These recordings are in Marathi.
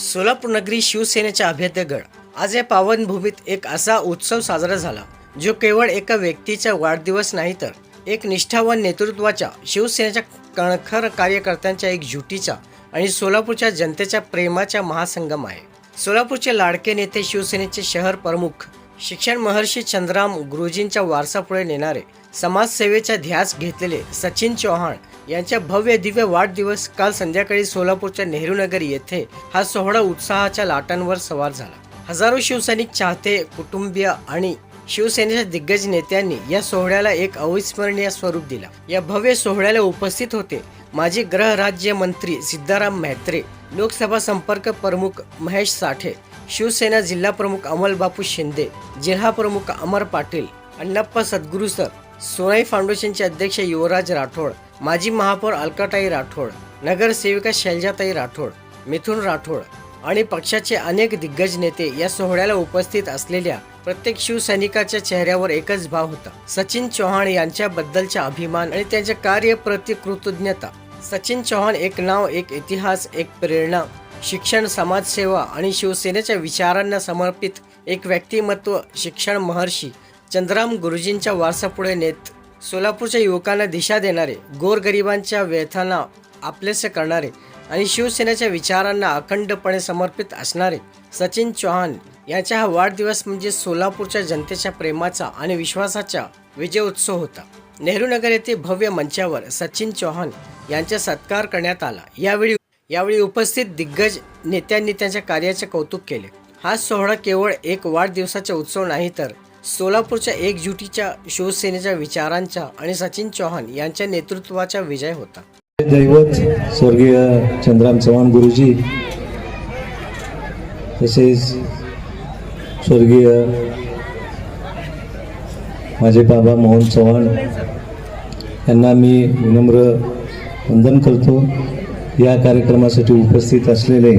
सोलापूर नगरी शिवसेनेच्या अभ्यर्थीगड आज या पावनभूमीत एक असा उत्सव साजरा झाला जो केवळ एका व्यक्तीचा वाढदिवस नाही तर एक निष्ठावान नेतृत्वाच्या शिवसेनेच्या कणखर कार्यकर्त्यांच्या एक झुटीचा आणि सोलापूरच्या जनतेच्या प्रेमाचा महासंगम आहे. सोलापूरचे लाडके नेते शिवसेनेचे शहर प्रमुख शिक्षण महर्षी चंद्राम गुरुजींच्या वारसापुढे नेणारे समाजसेवेचा ध्यास घेतलेले सचिन चौहान यांच्या भव्य दिव्य वाढदिवस काल संध्याकाळी सोलापूरच्या नेहरू नगर येथे हा सोहळा उत्साहाच्या लाटांवर सवार झाला. हजारो शिवसैनिक चाहते कुटुंबीय आणि शिवसेनेच्या दिग्गज नेत्यांनी या सोहळ्याला एक अविस्मरणीय स्वरूप दिला. या भव्य सोहळ्याला उपस्थित होते माजी गृह राज्य मंत्री सिद्धाराम म्हात्रे लोकसभा संपर्क प्रमुख महेश साठे शिवसेना जिल्हा प्रमुख अमल बापू शिंदे जिल्हा प्रमुख अमर पाटील अण्णप्पा सद्गुरू सर सोनाई फाउंडेशनचे अध्यक्ष युवराज राठोड माजी महापौर अलकाताई राठोड नगरसेविका शैलजाताई राठोड मिथुन राठोड आणि पक्षाचे अनेक दिग्गज नेते या सोहळ्याला उपस्थित असलेल्या प्रत्येक शिवसैनिकाच्या चेहऱ्यावर एकच भाव होता. सचिन चौहान यांच्याबद्दलचा अभिमान आणि त्यांच्या कार्यप्रती कृतज्ञता. सचिन चौहान एक नाव एक इतिहास एक प्रेरणा शिक्षण समाजसेवा आणि शिवसेनेच्या विचारांना समर्पित एक व्यक्तिमत्व शिक्षण महर्षी चंद्राम गुरुजींच्या वारसापुढे नेत सोलापूरच्या युवकांना दिशा देणारे गोरगरिबांच्या व्यथांना आपलेसे करणारे आणि शिवसेनेच्या विचारांना अखंडपणे समर्पित असणारे सचिन चौहान यांचा हा वाढदिवस म्हणजे सोलापूरच्या जनतेच्या प्रेमाचा आणि विश्वासाचा विजय उत्सव होता. नेहरू नगर येथे भव्य मंचावर सचिन चौहान यांचा सत्कार करण्यात आला. यावेळी यावेळी उपस्थित दिग्गज नेत्यांनी त्यांच्या कार्याचे कौतुक केले. हा सोहळा केवळ एक वाढदिवसाचा उत्सव नाही तर सोलापूरच्या एकजुटीच्या शिवसेनेच्या विचारांचा आणि सचिन चौहान यांच्या नेतृत्वाचा विजय होता. दैवत स्वर्गीय चंद्राम चव्हाण गुरुजी तसेच स्वर्गीय माझे बाबा मोहन चव्हाण यांना मी विनम्र वंदन करतो. या कार्यक्रमासाठी उपस्थित असलेले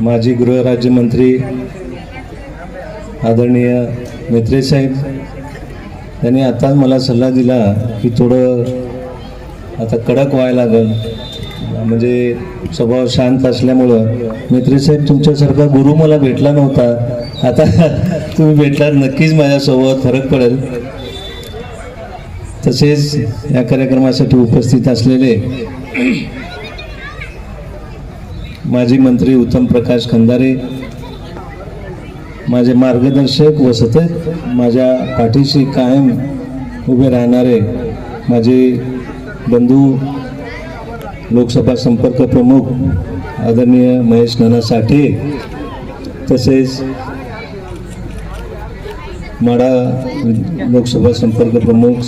माजी गृहराज्यमंत्री आदरणीय मेत्रे साहेब त्यांनी आताच मला सल्ला दिला की थोडं आता कडक व्हायला लागेल. म्हणजे स्वभाव शांत असल्यामुळं. मित्रेसाहेब तुमच्यासारखा गुरु मला भेटला नव्हता. आता तुम्ही भेटलात नक्कीच माझ्यासोबत फरक पडेल. तसेच या कार्यक्रमासाठी उपस्थित असलेले माजी मंत्री उत्तम प्रकाश खंदारे माझे मार्गदर्शक व सतत माझ्या पाठीशी कायम उभे राहणारे माझे बंधू लोकसभा संपर्क प्रमुख आदरणीय महेश नाना साठे तसेच माडा लोकसभा संपर्क प्रमुख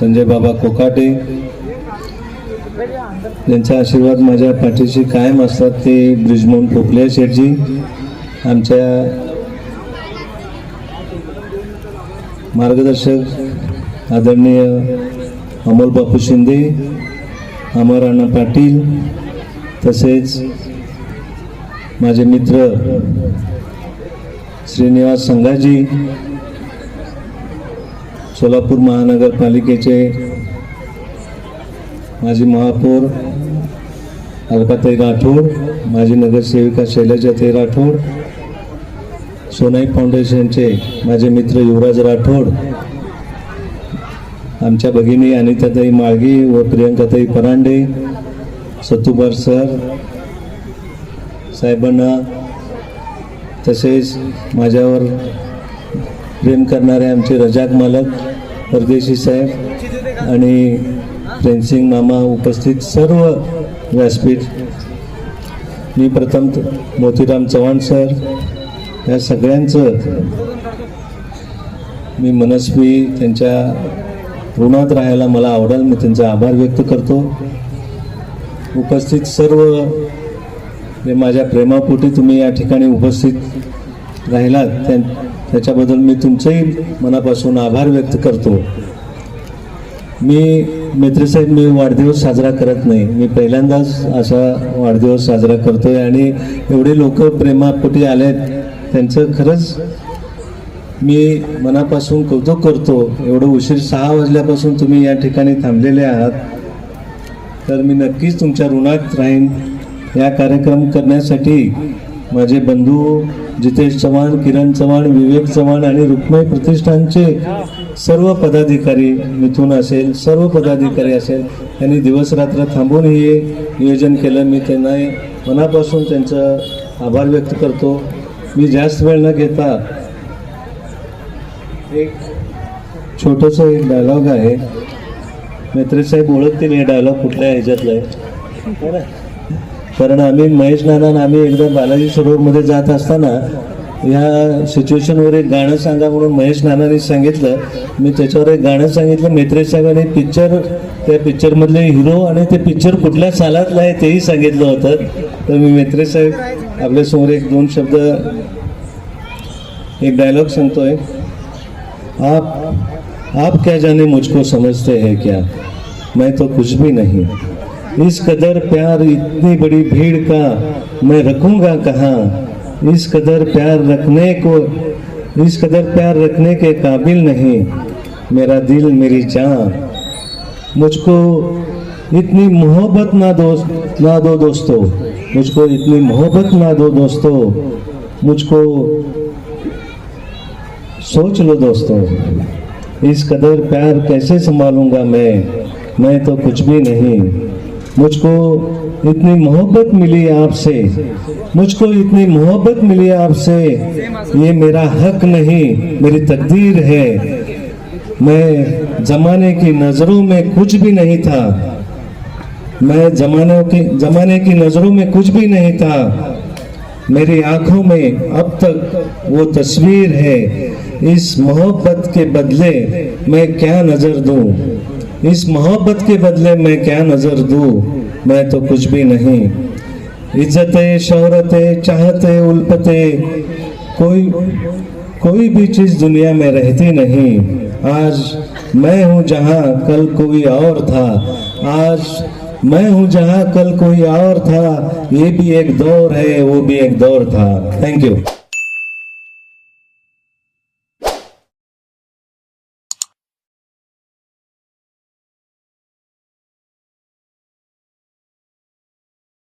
संजय बाबा कोकाटे यांचा आशीर्वाद माझ्या पाठीशी कायम असतात ते ब्रिजमोहन पोपले शेठजी आमच्या मार्गदर्शक आदरणीय अमोल बापू शिंदे अमर अण्णा पाटील तसेच माझे मित्र श्रीनिवास संघाजी सोलापूर महानगरपालिकेचे माजी महापौर अलकाताई राठोड माजी नगरसेविका शैलजाताई राठोड सोनाई फाउंडेशनचे माझे मित्र युवराज राठोड आमच्या भगिनी अनिताताई माळगी व प्रियंकाताई परांडे सतुबार सर साहेबांना तसेच माझ्यावर प्रेम करणारे आमचे रजाक मालक परदेशी साहेब आणि प्रेमसिंग मामा उपस्थित सर्व व्यासपीठ. मी प्रथम मोतीराम चव्हाण सर या सगळ्यांचं मी मनस्वी त्यांच्या ऋणात राहायला मला आवडेल. मी त्यांचा आभार व्यक्त करतो. उपस्थित सर्व जे माझ्या प्रेमापोटी तुम्ही या ठिकाणी उपस्थित राहिलात त्या त्याच्याबद्दल मी तुमचंही मनापासून आभार व्यक्त करतो. मी मित्रसाहेब मी वाढदिवस साजरा करत नाही. मी पहिल्यांदाच असा वाढदिवस साजरा करतो आहे आणि एवढे लोक प्रेमापोटी आले आहेत त्यांचं खरंच मी मनापासून कौतुक करतो. एवढं उशीर सहा वाजल्यापासून तुम्ही या ठिकाणी थांबलेले आहात. तर मी नक्कीच तुमच्या ऋणात राहीन. या कार्यक्रम करण्यासाठी माझे बंधू जितेश चव्हाण किरण चव्हाण विवेक चव्हाण आणि रुक्मय प्रतिष्ठानचे सर्व पदाधिकारी मिथून असेल सर्व पदाधिकारी असेल त्यांनी दिवसरात्र थांबून हे नियोजन केलं. मी त्यांना मनापासून त्यांचं आभार व्यक्त करतो. मी जास्त वेळ न घेता एक छोटंसं एक डायलॉग आहे. मेत्रे साहेब ओळखतील हे डायलॉग कुठल्या ह्याच्यातलं आहे. कारण आम्ही महेश नाना आम्ही एकदा बालाजी सरोवरमध्ये जात असताना ह्या सिच्युएशनवर एक गाणं सांगा म्हणून महेश नानाने सांगितलं. मी त्याच्यावर एक गाणं सांगितलं. मेत्रे साहेबांनी पिक्चर त्या पिक्चरमधले हिरो आणि ते पिक्चर कुठल्या सालातलं आहे तेही सांगितलं होतं. तर मी मेत्रे साहेब आपल्यासमोर एक दोन शब्द, एक डायलॉग सांगतोय. आप आप क्या जाने मुझको समझते हैं क्या? मैं तो कुछ भी नहीं। इस कदर प्यार इतनी बड़ी भीड़ का मैं रखूँगा कहाँ? इस कदर प्यार रखने को, इस कदर प्यार रखने के काबिल नहीं। मेरा दिल मेरी जान। मुझको इतनी मोहब्बत ना दो ना दो दोस्तों। मुझको इतनी मोहब्बत ना दो दोस्तों। मुझको सोच लो दोस्तों, इस कदर प्यार कैसे संभालूँगा मैं? मैं तो कुछ भी नहीं। मुझको इतनी मोहब्बत मिली आपसे। मुझको इतनी मोहब्बत मिली आपसे। ये मेरा हक नहीं, मेरी तकदीर है। मैं जमाने की नज़रों में कुछ भी नहीं था। मैं जमाने की जमाने की नज़रों में कुछ भी नहीं था। मेरी आँखों में अब तक वो तस्वीर है। इस मोहब्बत के बदले मैं क्या नज़र दूँ? इस मोहब्बत के बदले मैं क्या नज़र दूँ? मैं तो कुछ भी नहीं। इज्जतें, शोहरतें, चाहते, उल्फते, कोई कोई भी चीज़ दुनिया में रहती नहीं। आज मैं हूँ जहाँ कल कोई और था। आज मैं हूँ जहाँ कल कोई और था ये भी एक दौर है वो भी एक दौर था। Thank you